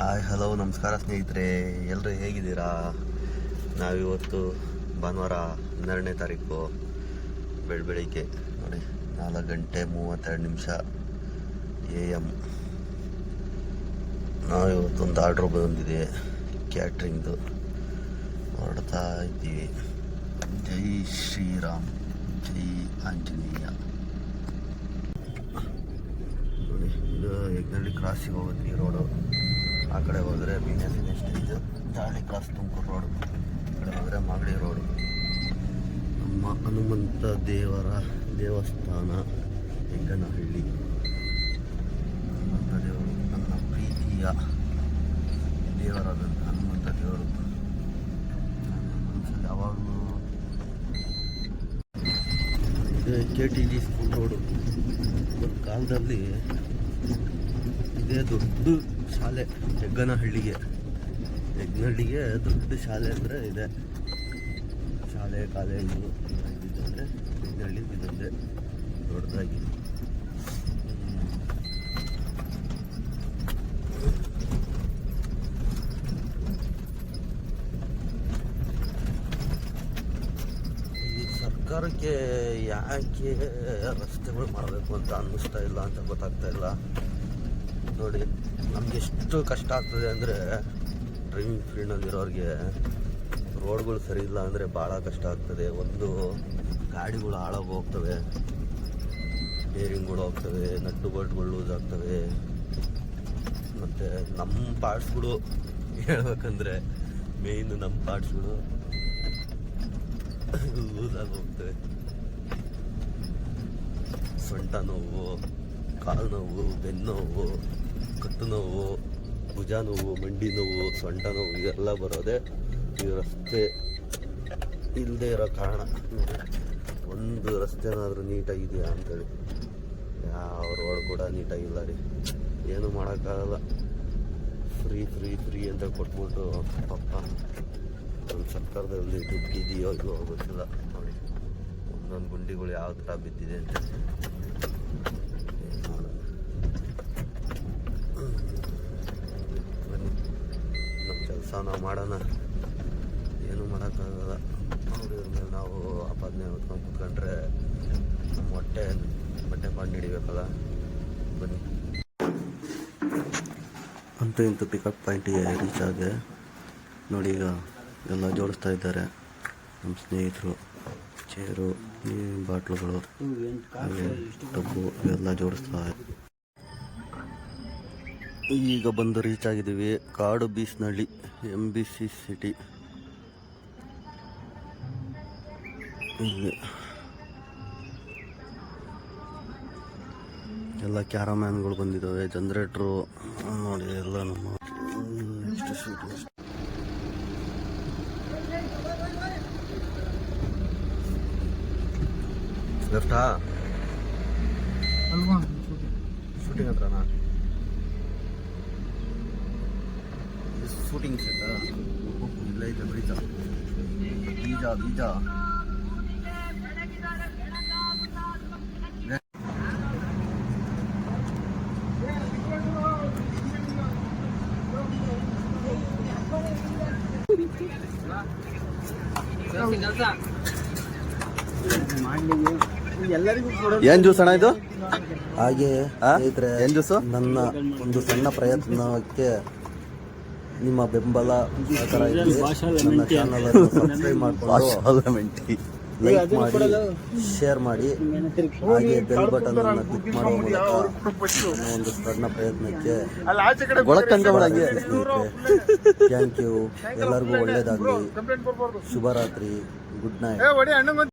Hi hello ನಮಸ್ಕಾರ ಸ್ನೇಹಿತರೆ. ಎಲ್ಲರೂ ಹೇಗಿದ್ದೀರಾ? ನಾವಿವತ್ತು ಭಾನುವಾರ ಹನ್ನೆರಡನೇ ತಾರೀಕು ಬೆಳ ಬೆಳಿಗ್ಗೆ ನೋಡಿ, ನಾಲ್ಕು ಗಂಟೆ ಮೂವತ್ತೆರಡು ನಿಮಿಷ ಎ ಎಂ ನಾವಿವತ್ತೊಂದು ಆರ್ಡ್ರ್ ಬಂದಿದೆ. ಕ್ಯಾಟ್ರಿಂಗ್ದು. ಹೊರಡ್ತಾ ಇದ್ದೀವಿ. ಜೈ ಶ್ರೀರಾಮ್. ಜೈ ಆಂಜನೇಯ. ನೋಡಿ, ಇದು ಯಜ್ಞಳ್ಳಿ ಕ್ರಾಸಿಗೆ ಹೋಗುತ್ತೆ ರೋಡು ಆ ಕಡೆ ಹೋದರೆ ಬಿ ಎಸ್ ಸ್ಟೇಜ್ ಜಾಳಿ ಕ್ರಾಸ್ ತುಮಕೂರು ರೋಡು. ಕಡೆ ಹೋದರೆ ಮಾಗಡಿ ರೋಡು. ನಮ್ಮ ಹನುಮಂತ ದೇವರ ದೇವಸ್ಥಾನ, ಹೆಗ್ಗನಹಳ್ಳಿ. ಹನುಮಂತ ದೇವರು, ನನ್ನ ಪ್ರೀತಿಯ ದೇವರಾದಂಥ ಹನುಮಂತ ದೇವರು. ಯಾವಾಗಲೂ K T G school road. ಒಂದು ಕಾಲದಲ್ಲಿ ಇದೇ ದೊಡ್ಡ ಶಾಲೆ ಹೆಗ್ಗನಹಳ್ಳಿಗೆ ಹೆಗ್ಗನಹಳ್ಳಿಗೆ ದೊಡ್ಡ ಶಾಲೆ ಅಂದರೆ ಇದೆ. ಶಾಲೆ, ಕಾಲೇಜು ಇದ್ದಂದರೆ ಹೆಗ್ಗನಹಳ್ಳಿ ಇದೊಂದೇ ದೊಡ್ಡದಾಗಿ. ಸರ್ಕಾರಕ್ಕೆ ಯಾಕೆ ರಸ್ತೆಗಳು ಮಾಡಬೇಕು ಅಂತ ಅನ್ನಿಸ್ತಾ ಇಲ್ಲ ಅಂತ ಗೊತ್ತಾಗ್ತಾ ಇಲ್ಲ. ನೋಡಿ, ನಮ್ಗೆ ಎಷ್ಟು ಕಷ್ಟ ಆಗ್ತದೆ ಅಂದರೆ ಡ್ರೈವಿಂಗ್ ಫೀಲ್ಡಲ್ಲಿರೋರಿಗೆ ರೋಡ್ಗಳು ಸರಿ ಇಲ್ಲ ಅಂದರೆ ಭಾಳ ಕಷ್ಟ ಆಗ್ತದೆ. ಒಂದು ಗಾಡಿಗಳು ಹಾಳಾಗಿ ಹೋಗ್ತವೆ ಬೇರಿಂಗ್ಗಳು ಹೋಗ್ತವೆ ನಟ್ಟು ಬೋಲ್ಟ್ಗಳು ಲೂಸ್ ಆಗ್ತವೆ. ಮತ್ತು ನಮ್ಮ ಪಾರ್ಟ್ಸ್ಗಳು ಹೇಳ್ಬೇಕಂದ್ರೆ ಮೇಯ್ನ್ ನಮ್ಮ ಪಾರ್ಟ್ಸ್ಗಳು ಲೂಸ್ ಆಗಿ ಹೋಗ್ತವೆ. ಸೊಂಟ ನೋವು, ಕಾಲು ನೋವು, ಬೆನ್ನು ನೋವು. ಕತ್ತು ನೋವು, ಭುಜ ನೋವು, ಮಂಡಿ ನೋವು, ಸೊಂಟ ನೋವು, ಇವೆಲ್ಲ ಬರೋದೇ ಈ ರಸ್ತೆ ಇಲ್ಲದೆ ಇರೋ ಕಾರಣ. ಒಂದು ರಸ್ತೆನಾದರೂ ನೀಟಾಗಿದೆಯಾ ಅಂತೇಳಿ. ಯಾವ ರೋಡ್ ಕೂಡ ನೀಟಾಗಿಲ್ಲ ರೀ. ಏನು ಮಾಡೋಕ್ಕಾಗಲ್ಲ. ಫ್ರೀ ಫ್ರೀ ಫ್ರೀ ಅಂತ ಕೊಟ್ಬಿಟ್ಟು ಪಪ್ಪ ನಮ್ಮ ಸರ್ಕಾರದಲ್ಲಿ ದುಡ್ಡು ಇದೆಯೋ ಗೊತ್ತಿಲ್ಲ. ನೋಡಿ, ಒಂದೊಂದು ಗುಂಡಿಗಳು ಯಾವ ಥರ ಬಿದ್ದಿದೆ ಅಂತ ಏನ್ ಮಾಡೋದು? ಬನ್ನಿ ನಮ್ಮ ಕೆಲಸ ನಾವು ಮಾಡೋಣ. ಏನು ಮಾಡೋಕ್ಕಾಗಲ್ಲ. ಅವ್ರ ಮೇಲೆ ನಾವು ಆಪಾದನೆ ಹೊತ್ಕೊಂಡು ಕುತ್ಕೊಂಡ್ರೆ ನಮ್ಮ ಹೊಟ್ಟೆ ಬಟ್ಟೆ ಪಾಡು ಹಿಡಿಬೇಕಲ್ಲ ಬನ್ನಿ. ಅಂತೂ ಇಂತೂ ಪಿಕಪ್ ಪಾಯಿಂಟಿಗೆ ರೀಚ್ ಆಗಿದೆ ನೋಡಿ ಈಗ ಎಲ್ಲ ಜೋಡಿಸ್ತಾ ಇದ್ದಾರೆ. ನಮ್ಮ ಸ್ನೇಹಿತರು ಚೇರು ಈ ಬಾಟ್ಲುಗಳು ಹಾಗೆ ಟಬ್ಬು ಇವೆಲ್ಲ ಜೋಡಿಸ್ತಾ ಈಗ ಬಂದು ರೀಚ್ ಆಗಿದ್ದೀವಿ Kadu Beesanahalli M B C city ಇಲ್ಲಿ. ಎಲ್ಲ ಕ್ಯಾರಮ್ಯಾನ್ಗಳು ಬಂದಿದ್ದಾವೆ ಜನ್ರೇಟ್ರು ನೋಡಿ ಎಲ್ಲ ನಮ್ಮ ಲೆಫ್ಟಾ ಅಲ್ವಾ? ಶೂಟಿಂಗ್ ಹತ್ರನಾ? Shooting set. ಇಲ್ಲ ಐತೆ ಬೀಜ ಬೀಜ ಬೀಜ. ಎಲ್ಲರಿಗೂ ಏನ್ ಜ್ಯೂಸ್ ಅಣ್ಣ ಇದು? ಹಾಗೆ ಏನ್ ಜ್ಯೂಸು? ನನ್ನ ಒಂದು ಸಣ್ಣ ಪ್ರಯತ್ನಕ್ಕೆ ನಿಮ್ಮ ಬೆಂಬಲ. ನನ್ನ ಚಾನಲ್ ಸಬ್ಸ್ಕ್ರೈಬ್ ಮಾಡಿಕೊಂಡು ಲೈಕ್ ಮಾಡಿ ಶೇರ್ ಮಾಡಿ. ಹಾಗೆ ಬೆಲ್ ಬಟನ್ ಅನ್ನು ಕ್ಲಿಕ್ ಮಾಡುವ ಮೂಲಕ ನನ್ನ ಒಂದು ಸಣ್ಣ ಪ್ರಯತ್ನಕ್ಕೆ ಕಡೆ ಥ್ಯಾಂಕ್ ಯು ಎಲ್ಲರಿಗೂ ಒಳ್ಳೆಯದಾಗಲಿ ಶುಭರಾತ್ರಿ. ಗುಡ್ ನೈಟ್ ಏ ಒಡಿ ಅಣ್ಣಂಗ್